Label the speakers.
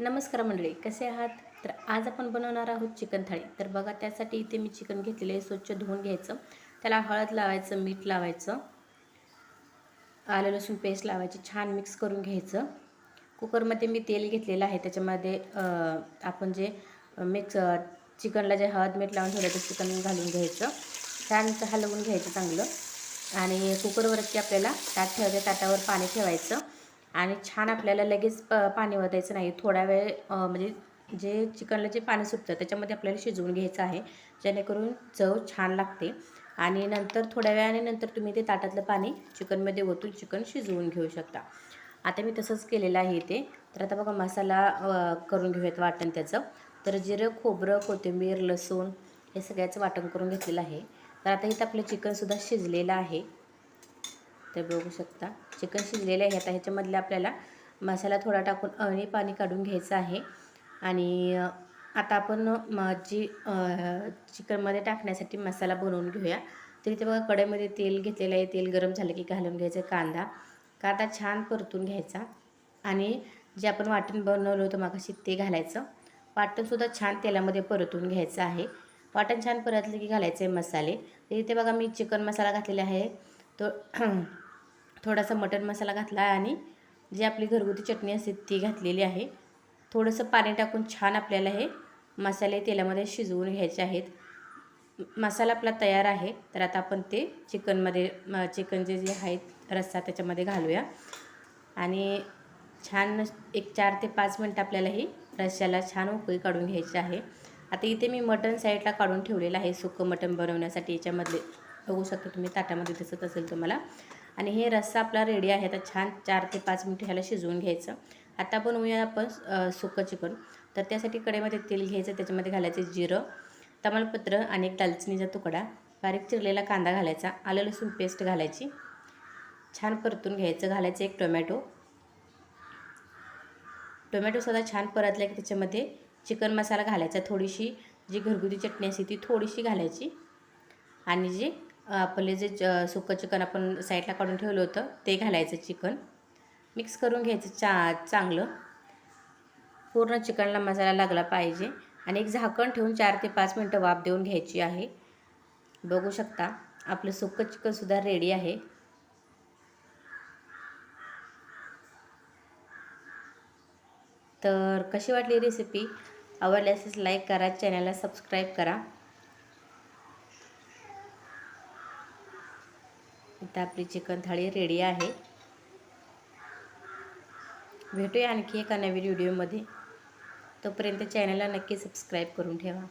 Speaker 1: नमस्कार मंडळी कसे आहात? तर आज आपण बनवणार आहोत चिकन थाळी. तर बघा त्यासाठी इथे मी चिकन घेतलेलं आहे स्वच्छ धुवून घ्यायचं. त्याला हळद लावायचं मीठ लावायचं. आलं लसूण पेस्ट लावायची छान मिक्स करून घ्यायचं. कुकरमध्ये मी तेल घेतलेलं आहे त्याच्यामध्ये आपण जे मिक्स चिकनला जे हळद मीठ लावून ठेवलं ते चिकन घालून घ्यायचं. छान हलवून घ्यायचं चांगलं. आणि कुकरवरती आपल्याला ताट ठेवायचं ताटावर पाणी ठेवायचं. आणि छान आपल्याला लगेच प पाणी ओतायचं नाही. थोडा वेळ म्हणजे जे चिकनला जे पाणी सुटतं त्याच्यामध्ये आपल्याला शिजवून घ्यायचं आहे. जेणेकरून चव छान लागते. आणि नंतर थोड्या वेळाने नंतर तुम्ही ते ताटातलं पाणी चिकनमध्ये ओतून चिकन शिजवून घेऊ शकता. आता मी तसंच केलेलं आहे इथे. तर आता बघा मसाला करून घेऊयात वाटण त्याचं. तर जिरं खोबरं कोथिंबीर लसूण हे सगळ्याचं वाटण करून घेतलेलं आहे. तर आता इथं आपलं चिकनसुद्धा शिजलेलं आहे. तर बघू शकता. चिकन शिजलेलं आहे. आता ह्याच्यामधले आपल्याला मसाला थोडा टाकून अळणी पाणी काढून घ्यायचं आहे. आणि आता आपण जी चिकनमध्ये टाकण्यासाठी मसाला बनवून घेऊया. तर इथे बघा कढईमध्ये तेल घेतलेलं आहे. तेल गरम झालं की घालून घ्यायचं कांदा. कांदा छान परतून घ्यायचा. आणि जे आपण वाटण बनवलं होतं मागाशी ते घालायचं. वाटणसुद्धा छान तेलामध्ये परतून घ्यायचं आहे. वाटण छान परतलं की घालायचं आहे मसाले. तर इथे बघा मी चिकन मसाला घातलेला आहे. तो थोडासा मटन मसाला घातला आहे आणि जी आपली घरगुती चटणी असते ती घातलेली आहे. थोडंसं पाणी टाकून छान आपल्याला हे मसाले तेलामध्ये शिजवून घ्यायचे आहेत. मसाला आपला तयार आहे. तर आता आपण ते चिकनमध्ये म- चिकनचे जे आहेत रस्सा त्याच्यामध्ये घालूया. आणि छान एक चार ते पाच मिनटं आपल्याला ही रश्श्याला छान उकळी काढून घ्यायची आहे. आता इथे मी मटण साईडला काढून ठेवलेलं आहे. सुकं मटण बनवण्यासाठी याच्यामधले बघू शकता तुम्ही ताटामध्ये दिसत असेल तुम्हाला. आणि हे रस्सा आपला रेडी आहे. आता छान चार ते पाच मिनटं ह्याला शिजवून घ्यायचं. आता बनवूया आपण सुकं चिकन. तर त्यासाठी कडेमध्ये तेल घ्यायचं त्याच्यामध्ये घालायचं जिरं तमालपत्र आणि एक दालचिनीचा तुकडा बारीक चिरलेला कांदा घालायचा आलं लसूण पेस्ट घालायची. छान परतून घ्यायचं घालायचं एक टोमॅटो. टोमॅटोसुद्धा छान परतला की त्याच्यामध्ये चिकन मसाला घालायचा. थोडीशी जी घरगुती चटणी असते ती थोडीशी घालायची. आणि जी आपले जे च- सुकं चिकन आपण साईडला काढून ठेवलं होतं ते घालायचं चिकन. मिक्स करून घ्यायचं चा चांगलं. पूर्ण चिकनला मसाला लागला पाहिजे आणि एक झाकण ठेवून चार ते पाच मिनटं वाफ देऊन घ्यायची आहे. बघू शकता आपलं सुकं चिकनसुद्धा रेडी आहे. तर कशी वाटली रेसिपी आवडल्यास लाईक करा चॅनलला सबस्क्राईब करा. इथं आपली चिकन थाळी रेडी आहे. भेटूया आणखी एका नवीन व्हिडिओमध्ये तोपर्यंत चॅनलला नक्की सबस्क्राईब करून ठेवा.